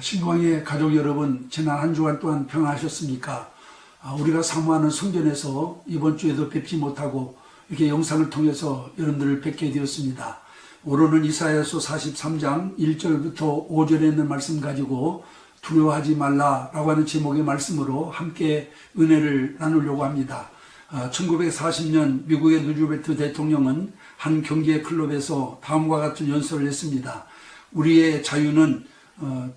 신광의 가족 여러분, 지난 한 주간 동안 평안하셨습니까? 아, 우리가 사모하는 성전에서 이번 주에도 뵙지 못하고 이렇게 영상을 통해서 여러분들을 뵙게 되었습니다. 오늘은 이사야서 43장 1절부터 5절에 있는 말씀 가지고 두려워하지 말라라고 하는 제목의 말씀으로 함께 은혜를 나누려고 합니다. 1940년 미국의 루즈벨트 대통령은 한 경제 클럽에서 다음과 같은 연설을 했습니다. 우리의 자유는 어,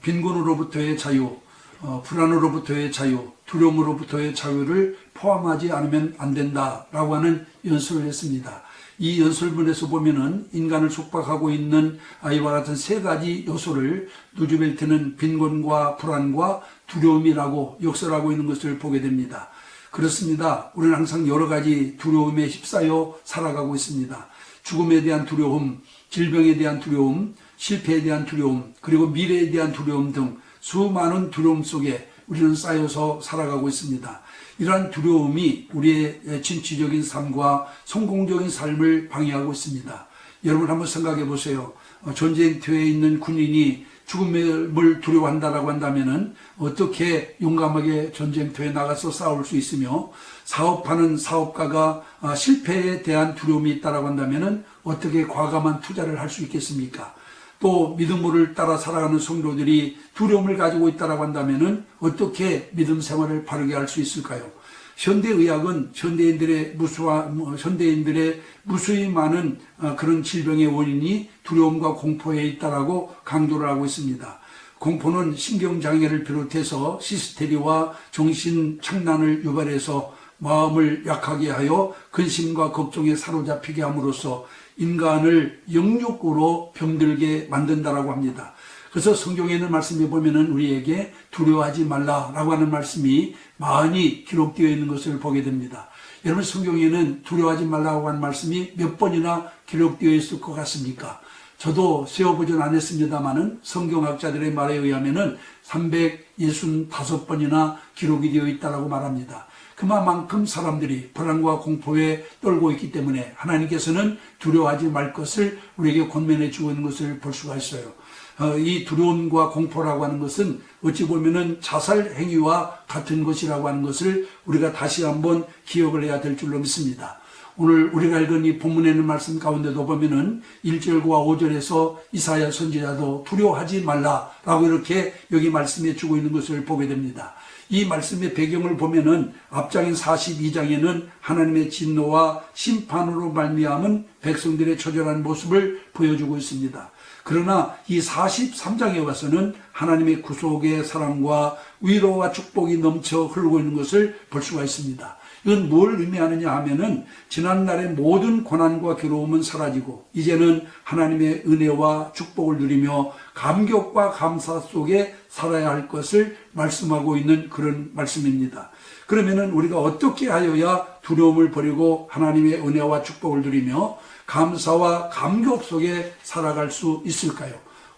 빈곤으로부터의 자유, 어, 불안으로부터의 자유, 두려움으로부터의 자유를 포함하지 않으면 안 된다라고 하는 연설을 했습니다. 이 연설문에서 보면은 인간을 속박하고 있는 아이와 같은 세 가지 요소를 누즈벨트는 빈곤과 불안과 두려움이라고 역설하고 있는 것을 보게 됩니다. 그렇습니다. 우리는 항상 여러 가지 두려움에 휩싸여 살아가고 있습니다. 죽음에 대한 두려움, 질병에 대한 두려움, 실패에 대한 두려움, 그리고 미래에 대한 두려움 등 수많은 두려움 속에 우리는 쌓여서 살아가고 있습니다. 이러한 두려움이 우리의 진취적인 삶과 성공적인 삶을 방해하고 있습니다. 여러분 한번 생각해 보세요. 어, 전쟁터에 있는 군인이 죽음을 두려워한다라고 한다면은 어떻게 용감하게 전쟁터에 나가서 싸울 수 있으며 사업하는 사업가가 아, 실패에 대한 두려움이 있다라고 한다면은 어떻게 과감한 투자를 할 수 있겠습니까? 또 믿음을 따라 살아가는 성도들이 두려움을 가지고 있다라고 한다면은 어떻게 믿음 생활을 바르게 할 수 있을까요? 현대 의학은 현대인들의 무수와 뭐, 현대인들의 무수히 많은 어, 그런 질병의 원인이 두려움과 공포에 있다라고 강조를 하고 있습니다. 공포는 신경장애를 비롯해서 시스테리와 정신 착란을 유발해서 마음을 약하게 하여 근심과 걱정에 사로잡히게 함으로써 인간을 영육으로 병들게 만든다라고 합니다. 그래서 성경에 있는 말씀에 보면은 우리에게 두려워하지 말라라고 하는 말씀이 많이 기록되어 있는 것을 보게 됩니다. 여러분 성경에는 두려워하지 말라고 하는 말씀이 몇 번이나 기록되어 있을 것 같습니까? 저도 세어보진 않았습니다만은 성경학자들의 말에 의하면은 365번이나 기록이 되어 있다라고 말합니다. 그만큼 사람들이 불안과 공포에 떨고 있기 때문에 하나님께서는 두려워하지 말 것을 우리에게 권면해 주고 있는 것을 볼 수가 있어요. 어, 이 두려움과 공포라고 하는 것은 어찌 보면은 자살 행위와 같은 것이라고 하는 것을 우리가 다시 한번 기억을 해야 될 줄로 믿습니다. 오늘 우리가 읽은 이 본문에 있는 말씀 가운데도 보면은 1절과 5절에서 이사야 선지자도 두려워하지 말라라고 이렇게 여기 말씀해 주고 있는 것을 보게 됩니다. 이 말씀의 배경을 보면은 앞장인 42장에는 하나님의 진노와 심판으로 말미암은 백성들의 처절한 모습을 보여주고 있습니다. 그러나 이 43장에 와서는 하나님의 구속의 사랑과 위로와 축복이 넘쳐 흐르고 있는 것을 볼 수가 있습니다. 이건 뭘 의미하느냐 하면은 지난날의 모든 고난과 괴로움은 사라지고 이제는 하나님의 은혜와 축복을 누리며 감격과 감사 속에 살아야 할 것을 말씀하고 있는 그런 말씀입니다. 그러면은 우리가 어떻게 하여야 두려움을 버리고 하나님의 은혜와 축복을 누리며 감사와 감격 속에 살아갈 수 있을까요?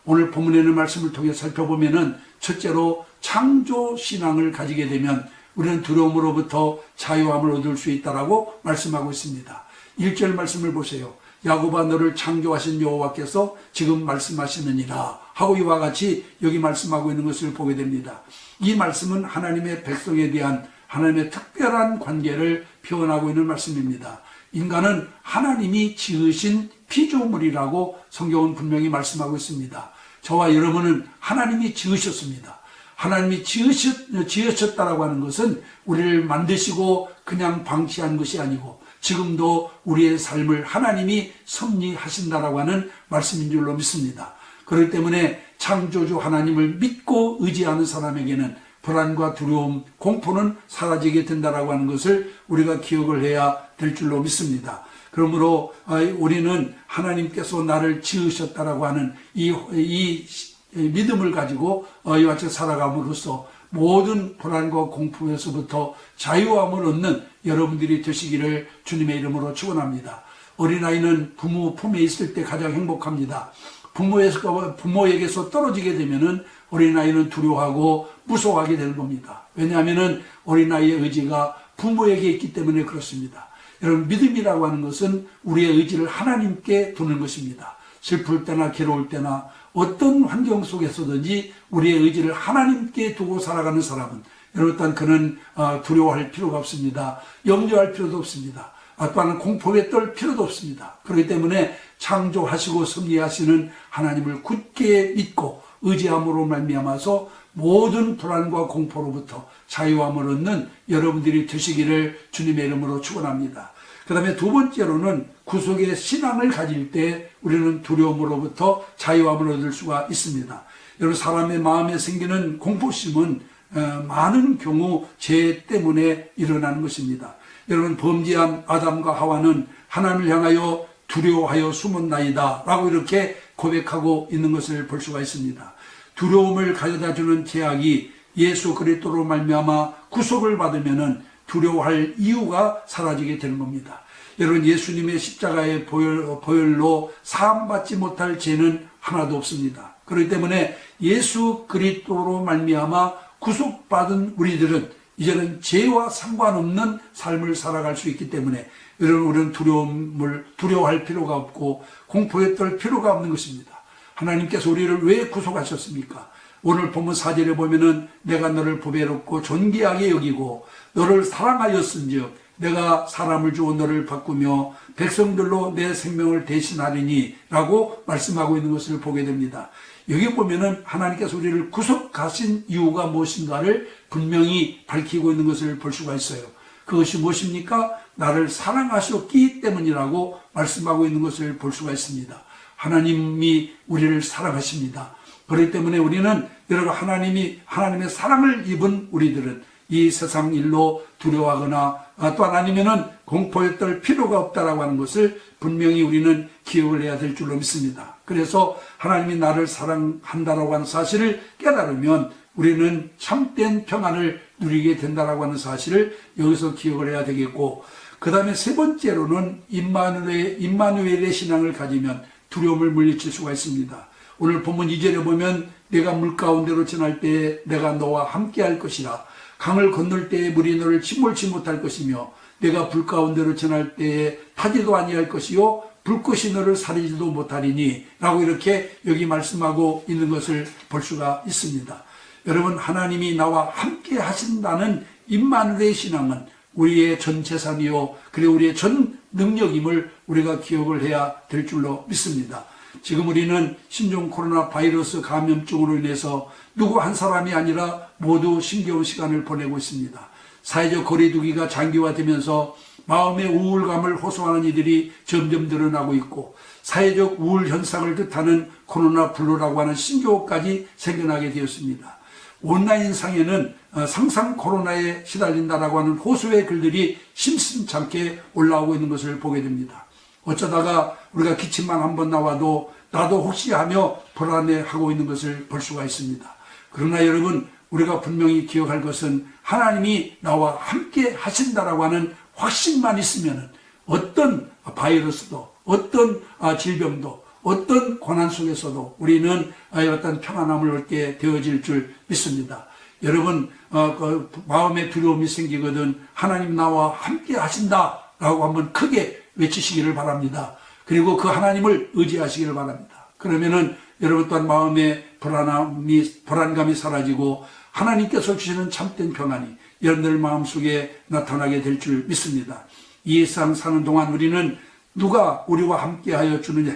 오늘 본문에 있는 말씀을 통해 살펴보면은 첫째로 창조 신앙을 가지게 되면 우리는 두려움으로부터 자유함을 얻을 수 있다라고 말씀하고 있습니다. 1절 말씀을 보세요. 야곱아 너를 창조하신 여호와께서 지금 말씀하시느니라 하고 이와 같이 여기 말씀하고 있는 것을 보게 됩니다. 이 말씀은 하나님의 백성에 대한 하나님의 특별한 관계를 표현하고 있는 말씀입니다. 인간은 하나님이 지으신 피조물이라고 성경은 분명히 말씀하고 있습니다. 저와 여러분은 하나님이 지으셨습니다. 하나님이 지으셨, 지으셨다라고 하는 것은 우리를 만드시고 그냥 방치한 것이 아니고 지금도 우리의 삶을 하나님이 섭리하신다라고 하는 말씀인 줄로 믿습니다. 그렇기 때문에 창조주 하나님을 믿고 의지하는 사람에게는 불안과 두려움, 공포는 사라지게 된다라고 하는 것을 우리가 기억을 해야 될 줄로 믿습니다. 그러므로 우리는 하나님께서 나를 지으셨다라고 하는 이, 이 믿음을 가지고 이와 같이 살아감으로써 모든 불안과 공포에서부터 자유함을 얻는 여러분들이 되시기를 주님의 이름으로 축원합니다. 어린아이는 부모 품에 있을 때 가장 행복합니다. 부모에게서 떨어지게 되면은 어린아이는 두려워하고 무서워하게 되는 겁니다. 왜냐하면은 어린아이의 의지가 부모에게 있기 때문에 그렇습니다. 여러분, 믿음이라고 하는 것은 우리의 의지를 하나님께 두는 것입니다. 슬플 때나 괴로울 때나 어떤 환경 속에서든지 우리의 의지를 하나님께 두고 살아가는 사람은 여러분 그는 어, 두려워할 필요가 없습니다. 염려할 필요도 없습니다. 아, 또한 공포에 떨 필요도 없습니다. 그렇기 때문에 창조하시고 섭리하시는 하나님을 굳게 믿고 의지함으로 말미암아서 모든 불안과 공포로부터 자유함을 얻는 여러분들이 되시기를 주님의 이름으로 축원합니다. 그 다음에 두 번째로는 구속의 신앙을 가질 때 우리는 두려움으로부터 자유함을 얻을 수가 있습니다. 여러분 사람의 마음에 생기는 공포심은 어, 많은 경우 죄 때문에 일어나는 것입니다. 여러분 범죄한 아담과 하와는 하나님을 향하여 두려워하여 숨었나이다 라고 이렇게 고백하고 있는 것을 볼 수가 있습니다. 두려움을 가져다 주는 제약이 예수 그리스도로 말미암아 구속을 받으면은 두려워할 이유가 사라지게 되는 겁니다. 여러분 예수님의 십자가의 보혈, 보혈로 사함받지 못할 죄는 하나도 없습니다. 그렇기 때문에 예수 그리스도로 말미암아 구속받은 우리들은 이제는 죄와 상관없는 삶을 살아갈 수 있기 때문에 여러분 우리는 두려움을 두려워할 필요가 없고 공포에 떨 필요가 없는 것입니다. 하나님께서 우리를 왜 구속하셨습니까? 오늘 본문 사절에 보면은 내가 너를 보배롭고 존귀하게 여기고 너를 사랑하였은즉 내가 사람을 주어 너를 바꾸며 백성들로 내 생명을 대신하리니 라고 말씀하고 있는 것을 보게 됩니다. 여기 보면은 하나님께서 우리를 구속하신 이유가 무엇인가를 분명히 밝히고 있는 것을 볼 수가 있어요. 그것이 무엇입니까? 나를 사랑하셨기 때문이라고 말씀하고 있는 것을 볼 수가 있습니다. 하나님이 우리를 사랑하십니다. 그렇기 때문에 우리는 여러분 하나님이 하나님의 사랑을 입은 우리들은 이 세상 일로 두려워하거나 아, 또한 아니면은 공포에 떨 필요가 없다라고 하는 것을 분명히 우리는 기억을 해야 될 줄로 믿습니다. 그래서 하나님이 나를 사랑한다라고 하는 사실을 깨달으면 우리는 참된 평안을 누리게 된다라고 하는 사실을 여기서 기억을 해야 되겠고 그 다음에 세 번째로는 임마누엘, 임마누엘의 신앙을 가지면 두려움을 물리칠 수가 있습니다. 오늘 본문 2절에 보면 내가 물 가운데로 지날 때에 내가 너와 함께 할 것이라 강을 건널 때에 물이 너를 침몰치 못할 것이며 내가 불 가운데로 지날 때에 타지도 아니할 것이요 불꽃이 너를 사리지도 못하리니 라고 이렇게 여기 말씀하고 있는 것을 볼 수가 있습니다. 여러분 하나님이 나와 함께 하신다는 임마누의 신앙은 우리의 전 재산이요 그리고 우리의 전 능력임을 우리가 기억을 해야 될 줄로 믿습니다. 지금 우리는 신종 코로나 바이러스 감염증으로 인해서 누구 한 사람이 아니라 모두 힘겨운 시간을 보내고 있습니다. 사회적 거리두기가 장기화되면서 마음의 우울감을 호소하는 이들이 점점 늘어나고 있고 사회적 우울 현상을 뜻하는 코로나 블루라고 하는 신조어까지 생겨나게 되었습니다. 온라인 상에는 어, 상상 코로나에 시달린다라고 하는 호소의 글들이 심심찮게 올라오고 있는 것을 보게 됩니다. 어쩌다가 우리가 기침만 한 번 나와도 나도 혹시 하며 불안해하고 있는 것을 볼 수가 있습니다. 그러나 여러분 우리가 분명히 기억할 것은 하나님이 나와 함께 하신다라고 하는 확신만 있으면 어떤 바이러스도 어떤 아, 질병도 어떤 고난 속에서도 우리는 어떤 평안함을 얻게 되어질 줄 믿습니다. 여러분 어, 그 마음에 두려움이 생기거든 하나님 나와 함께 하신다라고 한번 크게 외치시기를 바랍니다. 그리고 그 하나님을 의지하시기를 바랍니다. 그러면은 여러분 또한 마음의 불안함이 불안감이 사라지고 하나님께서 주시는 참된 평안이 여러분들 마음속에 나타나게 될 줄 믿습니다. 이 세상 사는 동안 우리는 누가 우리와 함께하여 주느냐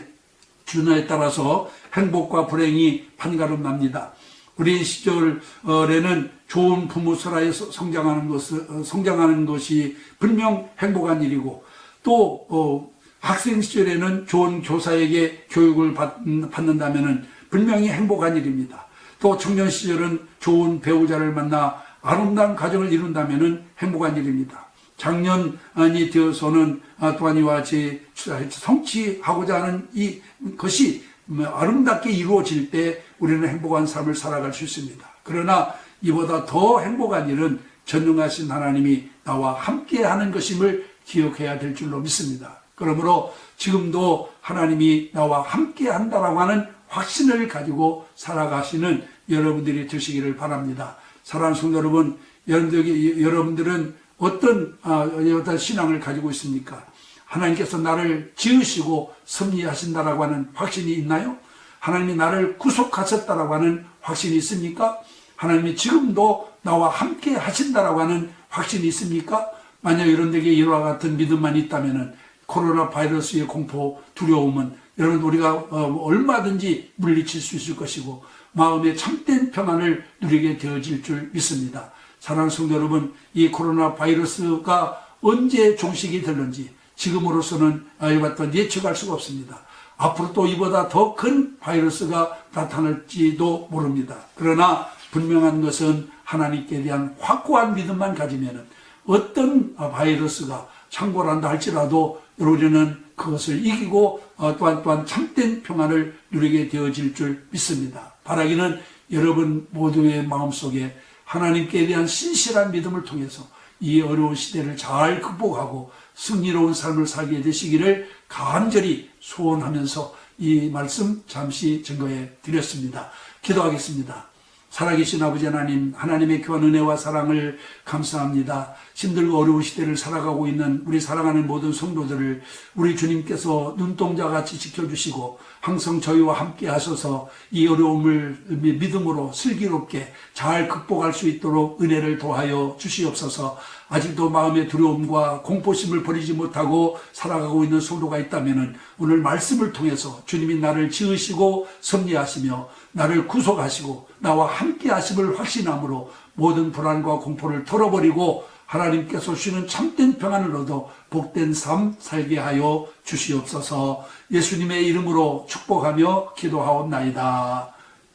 주느냐에 따라서 행복과 불행이 판가름 납니다. 우리 시절에는 좋은 부모 설하에서 성장하는 것 성장하는 것이 분명 행복한 일이고 또 어, 학생 시절에는 좋은 교사에게 교육을 받, 받는다면 분명히 행복한 일입니다. 또 청년 시절은 좋은 배우자를 만나 아름다운 가정을 이룬다면 행복한 일입니다. 작년이 되어서는 아, 또한 이와 같이 성취하고자 하는 이 것이 아름답게 이루어질 때 우리는 행복한 삶을 살아갈 수 있습니다. 그러나 이보다 더 행복한 일은 전능하신 하나님이 나와 함께 하는 것임을 기억해야 될 줄로 믿습니다. 그러므로 지금도 하나님이 나와 함께 한다라고 하는 확신을 가지고 살아가시는 여러분들이 되시기를 바랍니다. 사랑하는 성도 여러분, 여러분들은 어떤, 아, 어떤 신앙을 가지고 있습니까? 하나님께서 나를 지으시고 섭리하신다라고 하는 확신이 있나요? 하나님이 나를 구속하셨다라고 하는 확신이 있습니까? 하나님이 지금도 나와 함께 하신다라고 하는 확신이 있습니까? 만약 여러분에게 이와 같은 믿음만 있다면은 코로나 바이러스의 공포, 두려움은 여러분 우리가 어, 얼마든지 물리칠 수 있을 것이고 마음의 참된 평안을 누리게 되어질 줄 믿습니다. 사랑하는 성도 여러분, 이 코로나 바이러스가 언제 종식이 될는지 지금으로서는 같은 예측할 수가 없습니다. 앞으로 또 이보다 더 큰 바이러스가 나타날지도 모릅니다. 그러나 분명한 것은 하나님께 대한 확고한 믿음만 가지면은 어떤 바이러스가 창궐한다 할지라도 우리는 그것을 이기고 어, 또한 또한 참된 평안을 누리게 되어질 줄 믿습니다. 바라기는 여러분 모두의 마음속에 하나님께 대한 신실한 믿음을 통해서 이 어려운 시대를 잘 극복하고 승리로운 삶을 살게 되시기를 간절히 소원하면서 이 말씀 잠시 증거해 드렸습니다. 기도하겠습니다. 살아계신 아버지 하나님, 하나님의 교한 은혜와 사랑을 감사합니다. 힘들고 어려운 시대를 살아가고 있는 우리 사랑하는 모든 성도들을 우리 주님께서 눈동자 같이 지켜주시고 항상 저희와 함께 하셔서 이 어려움을 믿음으로 슬기롭게 잘 극복할 수 있도록 은혜를 도하여 주시옵소서. 아직도 마음의 두려움과 공포심을 버리지 못하고 살아가고 있는 성도가 있다면 오늘 말씀을 통해서 주님이 나를 지으시고 섭리하시며 나를 구속하시고 나와 함께 하심을 확신함으로 모든 불안과 공포를 털어버리고 하나님께서 주시는 참된 평안을 얻어 복된 삶 살게 하여 주시옵소서 예수님의 이름으로 축복하며 기도하옵나이다.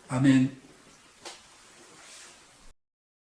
아멘.